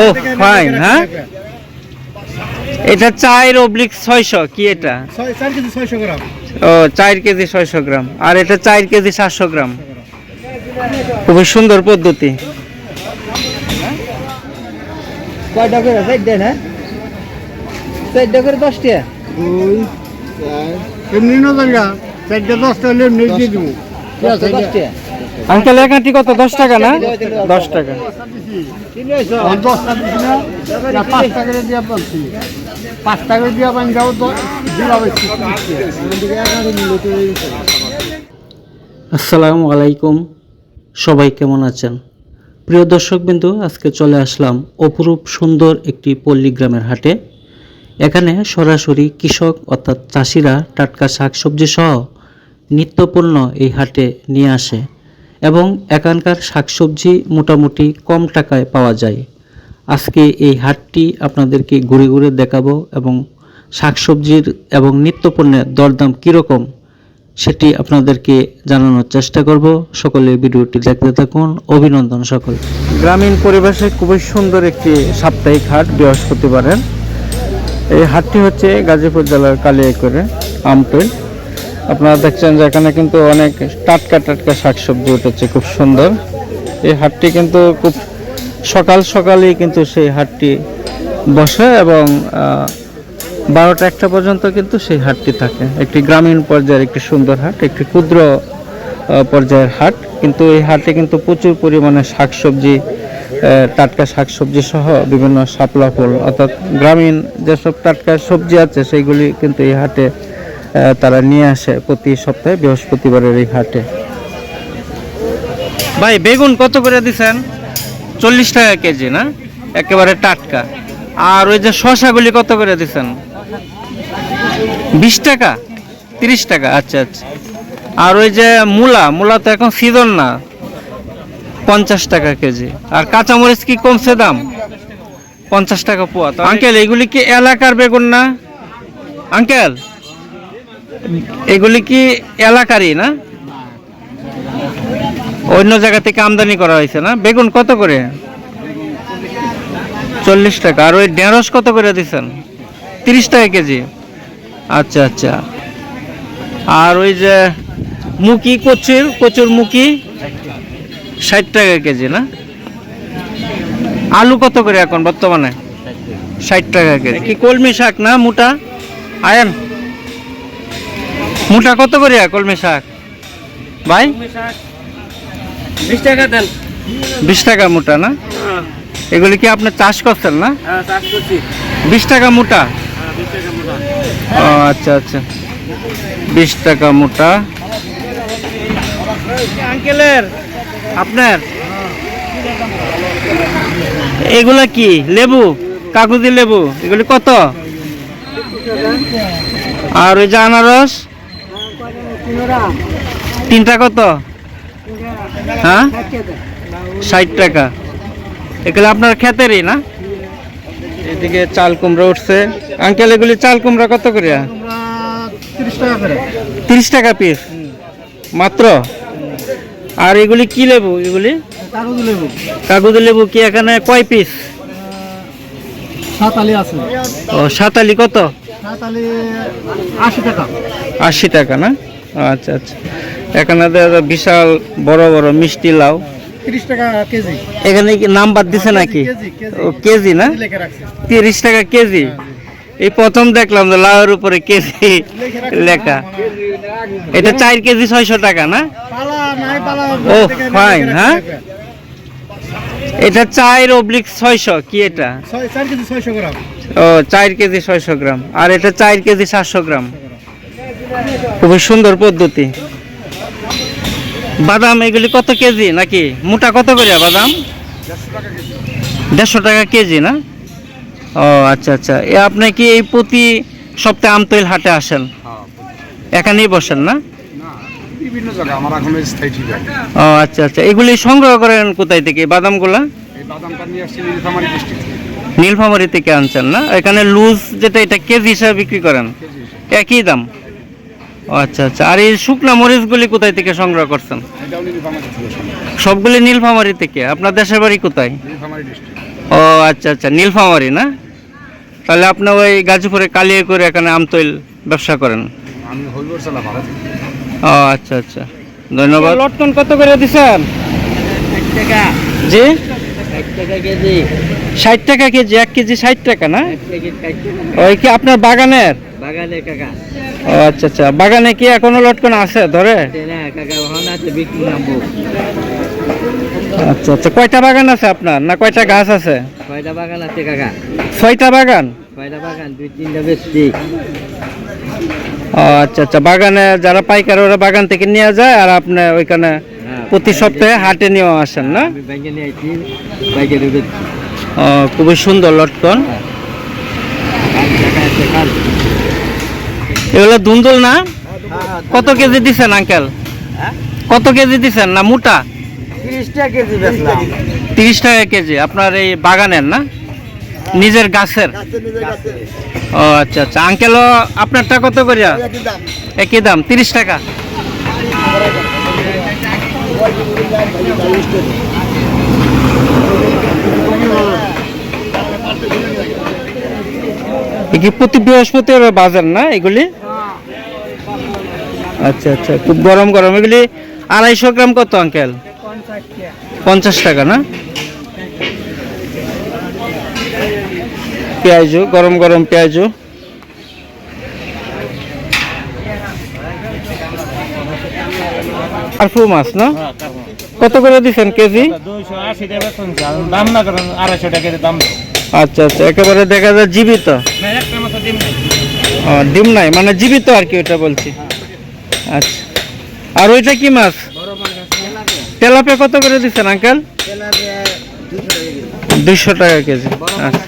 ও fine হ্যাঁ? এটা চার অবলিক ছয়শো কি এটা? কেজি ছয়শো গ্রাম। ও চার কেজি ছয়শো গ্রাম। আর এটা চার কেজি সাতশো গ্রাম। খুবই সুন্দর পদ্ধতি। কয়টা করে? চারটে না? চারটে করে দশটা? দুই এমনি না চারটে দশটা হলে এমনি দিয়ে দেবো। আঙ্কেল একাটি কত? দশ টাকা না? দশ টাকা। পাঁচ দিয়ে পান যাও আসসালামু আলাইকুম। সবাই কেমন আছেন? প্রিয় দর্শকবিন্দু আজকে চলে আসলাম অপরূপ সুন্দর একটি পল্লী গ্রামের হাটে। এখানে সরাসরি কৃষক অর্থাৎ চাষিরা টাটকা শাকসবজি সহ নিত্যপণ্য এই হাটে নিয়ে আসে। এবং এখানকার শাকসবজি মোটামুটি কম টাকায় পাওয়া যায়। আজকে এই হাটটি আপনাদেরকে ঘুরে ঘুরে দেখাবো এবং শাকসবজির এবং নিত্যপণ্যের দরদাম কীরকম সেটি আপনাদেরকে জানানোর চেষ্টা করব। সকলে ভিডিওটি দেখতে থাকুন। অভিনন্দন সকল। গ্রামীণ পরিবেশে খুবই সুন্দর একটি সাপ্তাহিক হাট বৃহস্পতিবারের। এই হাটটি হচ্ছে গাজীপুর জেলার কালিয়াকৈরে আমতৈ আপনারা দেখছেন যে এখানে কিন্তু অনেক টাটকা টাটকা শাকসবজি উঠেছে, খুব সুন্দর। এই হাটটি কিন্তু খুব সকাল সকালেই কিন্তু সেই হাটটি বসে এবং বারোটা একটা পর্যন্ত কিন্তু সেই হাটটি থাকে। একটি গ্রামীণ পর্যায়ের একটি সুন্দর হাট, একটি ক্ষুদ্র পর্যায়ের হাট। কিন্তু এই হাটে কিন্তু প্রচুর পরিমাণে শাকসবজি টাটকা শাকসবজি সহ বিভিন্ন শাপলা ফল, অর্থাৎ গ্রামীণ যেসব টাটকা সবজি আছে, সেইগুলি কিন্তু এই হাটে তারা নিয়ে আসে প্রতি সপ্তাহে বৃহস্পতিবারের এই হাটে। ভাই বেগুন কত করে দিছেন? চল্লিশ টাকা কেজি না? একেবারে টাটকা। আর ওই যে শশাগুলি কত করে দিছেন? বিশ টাকা? তিরিশ টাকা আচ্ছা আচ্ছা। আর ওই যে মূলা মূলা তো এখন সিজন না। পঞ্চাশ টাকা কেজি। আর কাঁচামরিচ কি কমছে দাম? পঞ্চাশ টাকা পোয়া। তো আঙ্কেল এগুলি কি এলাকার বেগুন না? আঙ্কেল এগুলি কি এলাকারই না? অন্য জায়গা থেকে আমদানি করা হয়েছে না? বেগুন কত করে? চল্লিশ টাকা। আর ওই ঢেঁড়স কত করে দিচ্ছেন? তিরিশ টাকা কেজি। আচ্ছা আচ্ছা। আর ওই যে মুকি কচুর কচুর মুকি ষাট টাকা কেজি না? আলু কত করে এখন বর্তমানে? ষাট টাকা কেজি। কি কলমি শাক না, মোটা? আয়ান? মোটা কত করে কলমি শাক? ভাই? বিশ টাকা দেন বিশ টাকা মোটা না? এগুলি কি আপনি চাষ করছেন না? চাষ করছি বিশ টাকা মোটা বিশ টাকা মোটা? ও আচ্ছা আচ্ছা। বিশ টাকা মোটা। আঙ্কেলের? আপনার? এগুলা কি? লেবু? কাগজি লেবু? এগুলি কত? আর ওই যে আনারস? তিনটা কত? হ্যাঁ? ষাট টাকা। এগুলো আপনার খেতেরই না? এদিকে চাল কুমড়া উঠছে। আঙ্কেল এগুলি চাল কুমড়া কত করে? তিরিশ টাকা করে। তিরিশ টাকা পিস মাত্র? আর এগুলি কি লেবু এগুলি? কাগজ লেবু। কি এখানে কয় পিস সাতালি আছে। ও সাতালি কত? সাতালি আশি টাকা। আশি টাকা না? আচ্ছা আচ্ছা। এখানে বিশাল বড় বড় মিষ্টি লাউ। এখানে কি নাম্বার দিছে নাকি? ও কেজি না? তিরিশ টাকা কেজি? এই প্রথম দেখলাম যে লাউয়ের উপরে কেজি লেখা এটা চার কেজি ছয়শো টাকা না? ও, fine, হ্যাঁ? এটা চার অবলিক ছয়শো কি এটা? ও চার কেজি ছয়শো গ্রাম। আর এটা চার কেজি সাতশো গ্রাম। খুবই সুন্দর পদ্ধতি। বাদাম এগুলি কত কেজি নাকি? মোটা কত করে বাদাম? দেড়শো টাকা কেজি না? ও আচ্ছা আচ্ছা। এ আপনি কি এই প্রতি সপ্তাহে আমতৈল হাটে আসেন? এখানেই বসেন না? বিভিন্ন জায়গা আমার এখন স্থায়ী ঠিক ও আচ্ছা আচ্ছা। এগুলি সংগ্রহ করেন কোথায় থেকে বাদামগুলা? এই বাদামটা নিয়ে আসছি নীলফামারী ডিস্ট্রিক্ট নীলফামারি থেকে আনছেন না? এখানে লুজ যেটা এটা কেজি হিসাবে বিক্রি করেন? একই দাম? আচ্ছা আচ্ছা। আর এই শুকনা মরিচগুলি কোথায় থেকে সংগ্রহ করছেন? এটাও নীলফামারী থেকে সবগুলি নীলফামারি থেকে? আপনার দেশের বাড়ি কোথায়? ও আচ্ছা আচ্ছা। নীলফামারি না? তাহলে আপনি ওই গাজীপুরে কালিয়ে করে এখানে আমতৈল ব্যবসা করেন। ও আচ্ছা আচ্ছা। ধন্যবাদ। লটকন কত করে এক জি? এক টাকা কেজি। ষাট টাকা কেজি এক কেজি ষাট টাকা না? ওই কি আপনার বাগানের? বাগানে কাকা ও আচ্ছা আচ্ছা। বাগানে কি এখনও লটকন আছে ধরে? আচ্ছা আচ্ছা। কয়টা বাগান আছে আপনার? না কয়টা গাছ আছে? কয়টা বাগান আছে কাকা। ছয়টা বাগান? কয়টা বাগান দুই তিনটা বেশি আচ্ছা আচ্ছা। বাগানে যারা পাইকার ওরা বাগান থেকে নিয়ে যায় আর আপনি ওইখানে প্রতি সপ্তাহে হাটে নিয়েও আসেন না? খুবই সুন্দর লটকন। এগুলো দুন্দুল না? কত কেজি দিছেন, আঙ্কেল? কত কেজি দিছেন না, মোটা? তিরিশ টাকা কেজি, আপনার এই বাগানের না? নিজের গাছের? ও আচ্ছা আচ্ছা। আঙ্কেলও আপনারটা কত করিয়া? একই দাম, তিরিশ টাকা। কি প্রতি বৃহস্পতিবার বাজার না এগুলি? আচ্ছা আচ্ছা খুব গরম গরম। এগুলি আড়াইশো গ্রাম কত আঙ্কেল? পঞ্চাশ টাকা না? পেঁয়াজু গরম গরম পেঁয়াজু। আর ফু মাছ না? কত করে দিচ্ছেন কেজি? দাম না করেন আড়াইশো টাকা দাম আচ্ছা আচ্ছা একেবারে দেখা যায় জীবিত। ডিম নাই মানে জীবিত আর কি ওটা বলছি। আচ্ছা। আর ওইটা কি মাছ? তেলাপে কত করে দিচ্ছেন আঙ্কেল? দুইশো টাকা কেজি। আচ্ছা।